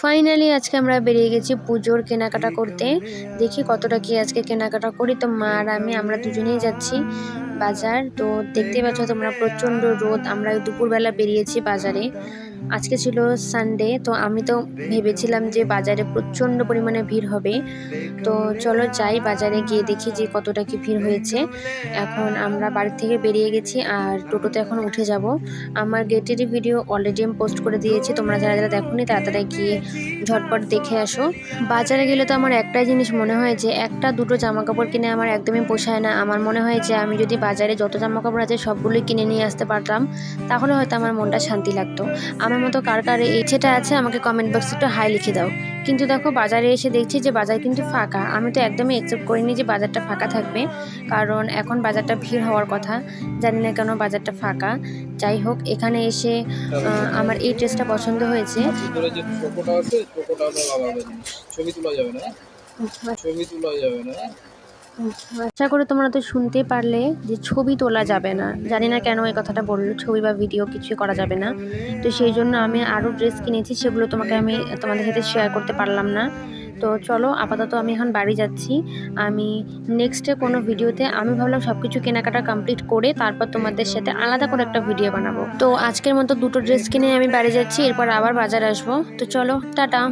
Finally আজকে আমরা বেরিয়ে গেছি পুজোর কেনাকাটা করতে। দেখি কতটা কি আজকে কেনাকাটা করি। তো মা আর আমি, আমরা দুজনেই যাচ্ছি বাজার। তো দেখতে পাচ্ছ তোমরা প্রচণ্ড রোদ। আমরা দুপুরবেলা বেরিয়েছি বাজারে। আজকে ছিল সানডে তো আমি তো ভেবেছিলাম যে বাজারে প্রচণ্ড পরিমাণে ভিড় হবে। তো চলো যাই বাজারে গিয়ে দেখি যে কতটা কি ভিড় হয়েছে। এখন আমরা বাড়ি থেকে বেরিয়ে গেছি আর টোটোতে এখন উঠে যাব। আমার গেটেরই ভিডিও অলরেডি আমি পোস্ট করে দিয়েছি, তোমরা যারা যারা দেখোনি তাড়াতাড়ি গিয়ে ঝটপট দেখে আসো। বাজারে গেলে তো আমার একটাই জিনিস মনে হয় যে একটা দুটো জামা কাপড় কিনে আমার একদমই পোষায় না। আমার মনে হয় যে আমি যদি বাজারে যত জামা কাপড় আছে সবগুলোই কিনে নিয়ে আসতে পারতাম, তাহলে হয়তো আমার মনটা শান্তি লাগতো। আমার মতো কার কার এই ইচ্ছেটা আছে আমাকে কমেন্ট বক্সে একটু হাই লিখে দাও। কিন্তু দেখো বাজারে এসে দেখছি যে বাজার কিন্তু ফাঁকা। আমি তো একদমই অ্যাকসেপ্ট করিনি যে বাজারটা ফাঁকা থাকবে। কারণ এখন বাজারটা ভিড় হওয়ার কথা। জানি না কেন বাজারটা ফাঁকা। যাই হোক এখানে এসে আমার এই ড্রেসটা পছন্দ হয়েছে। জিনিস ছবি তোলা যাবে না? ছবি তোলা যাবে না? আশা করে তোমরা তো শুনতে পারলে যে ছবি তোলা যাবে না। জানি না কেন এই কথাটা বলল, ছবি বা ভিডিও কিছুই করা যাবে না। তো সেই জন্য আমি আরও ড্রেস কিনেছি, সেগুলো তোমাকে আমি তোমাদের সাথে শেয়ার করতে পারলাম না। তো চলো, আপাতত আমি এখন বাড়ি যাচ্ছি। আমি নেক্সটে কোনো ভিডিওতে আমি ভাবলাম সব কিছু কেনাকাটা কমপ্লিট করে তারপর তোমাদের সাথে আলাদা করে একটা ভিডিও বানাবো। তো আজকের মতো দুটো ড্রেস কিনে আমি বাড়ি যাচ্ছি, এরপর আবার বাজার আসব। তো চলো, টাটা।